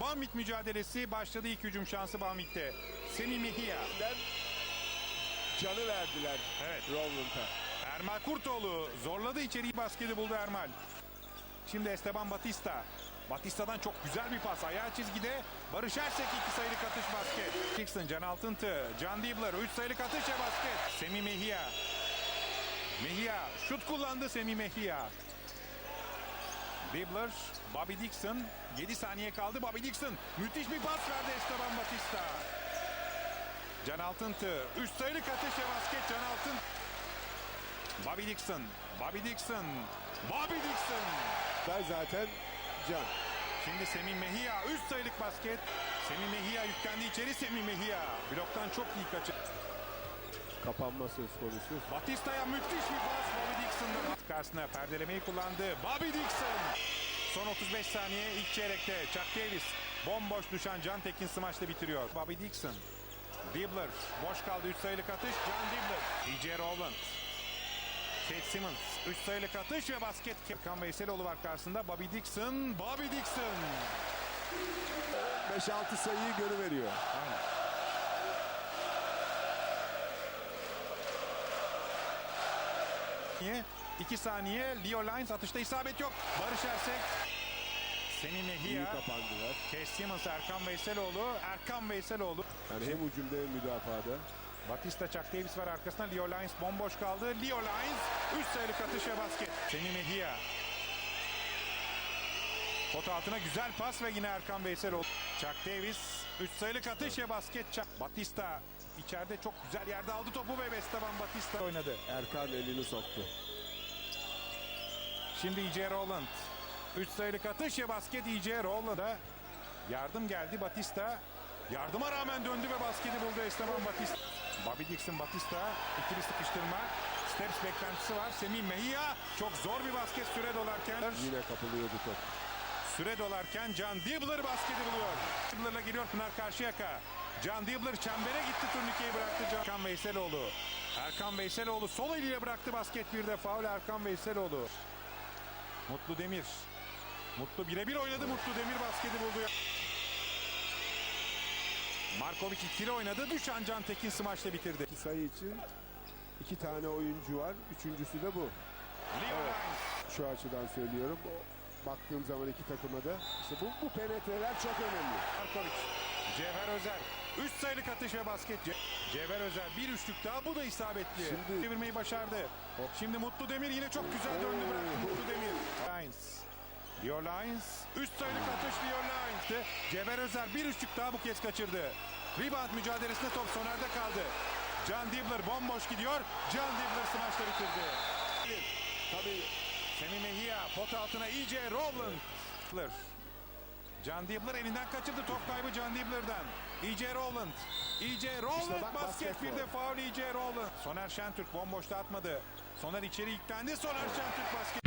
Banvit mücadelesi başladı ilk hücum şansı Banvit'te. Semih Mejia. Den canı verdiler Evet. Rowland'a. Ermal Kurtoğlu zorladı içeriği basketi buldu Ermal. Şimdi Esteban Batista. Batista'dan çok güzel bir pas. Ayağı çizgide. Barış Ersek iki sayılık atış basket. Dixon, Can Altıntı, Can Diebler. Üç sayılık atış ve basket. Semih Mejia. Mejia. Şut kullandı Semih Mejia. Diebler, Bobby Dixon. 7 saniye kaldı. Bobby Dixon. Müthiş bir pas verdi Esteban Batista. Can Altıntı. Üç sayılık atış ve basket Can Altın. Bobby Dixon. Bobby Dixon. Bobby Dixon. Ben zaten can. Şimdi Semih Mejia. Üç sayılık basket. Semih Mejia yüklendi içeri. Semih Mejia. Bloktan çok iyi kaçırdı. Kapanma söz konusu. Batista'ya müthiş bir pas Bobby Dixon'dan. Karşısına perdelemeyi kullandı. Bobby Dixon. Son 35 saniye ilk çeyrekte Chuck Davis. Bomboş düşen Can Tekin smaçla bitiriyor. Bobby Dixon. Dibbler. Boş kaldı 3 sayılık atış. John Dibbler. DJ Rowland. Kate Simmons. 3 sayılık atış ve basket. Kan Veyseloğlu var karşısında. Bobby Dixon. Bobby Dixon. 5-6 sayıyı görüveriyor. Aynen. 2 saniye. Leo Lines atışta isabet yok. Barış Ersek. Semih İyi Mejia. kapandılar. Simmons, Erkan Veyseloğlu. Erkan Veyseloğlu. Yani hem hücumda hem müdafada. Batista Chuck Davis var arkasında. Leo Lines bomboş kaldı. Leo Lines 3 sayılık atış ve basket. Semih Mejia. Pota altına güzel pas ve yine Erkan Veyseloğlu. Chuck Davis 3 sayılık atış ve basket. Chuck. Batista içeride çok güzel yerde aldı topu ve Esteban Batista oynadı. Erkan elini soktu. Şimdi E.J. Rowland. 3 sayılık atış ve basket E.J. Rowland'a. Yardım geldi Batista. Yardıma rağmen döndü ve basketi buldu Esteban Batista. Bobby Dixon Batista. ikili sıkıştırma. Steps beklentisi var. Semih Mejia. Çok zor bir basket süre dolarken. Yine kapılıyordu top. Süre dolarken Can Dibbler basketi buluyor. Dibbler'la giriyor Pınar Karşıyaka. Can Dibbler çembere gitti turnikeyi bıraktı Can Erkan Veyseloğlu. Erkan Veyseloğlu sol eliyle bıraktı basket bir de faul Erkan Veyseloğlu. Mutlu Demir. Mutlu birebir oynadı Mutlu Demir basketi buldu. Markovic ikili oynadı. Düşen Can Tekin smaçla bitirdi. İki sayı için iki tane oyuncu var. Üçüncüsü de bu. Leo Evet. Şu açıdan söylüyorum. Baktığım zaman iki takıma da işte bu, bu penetreler çok önemli. Markovic. Cevher Özer. 3 sayılık atış ve basket. Ce- Cevher Özer bir üçlük daha bu da isabetli. Şimdi- Çevirmeyi başardı. Şimdi Mutlu Demir yine çok güzel döndü bıraktı. Mutlu Demir. Lines. Leo Lines. 3 sayılık atış Leo Lines'tı. Cevher Özer bir üçlük daha bu kez kaçırdı. Rebound mücadelesinde top Soner'de kaldı. Can Dibbler bomboş gidiyor. Can Dibbler smaçla bitirdi. Tabii Semih Mejia pot altına iyice Rowland. Dibbler. Can Dibbler elinden kaçırdı top kaybı Can Dibbler'dan. E.J. Rowland. E.J. Rowland bak, basket basket bir de faul E.J. Rowland. Soner Şentürk bomboşta atmadı. Soner içeri yüklendi. Soner Şentürk basket.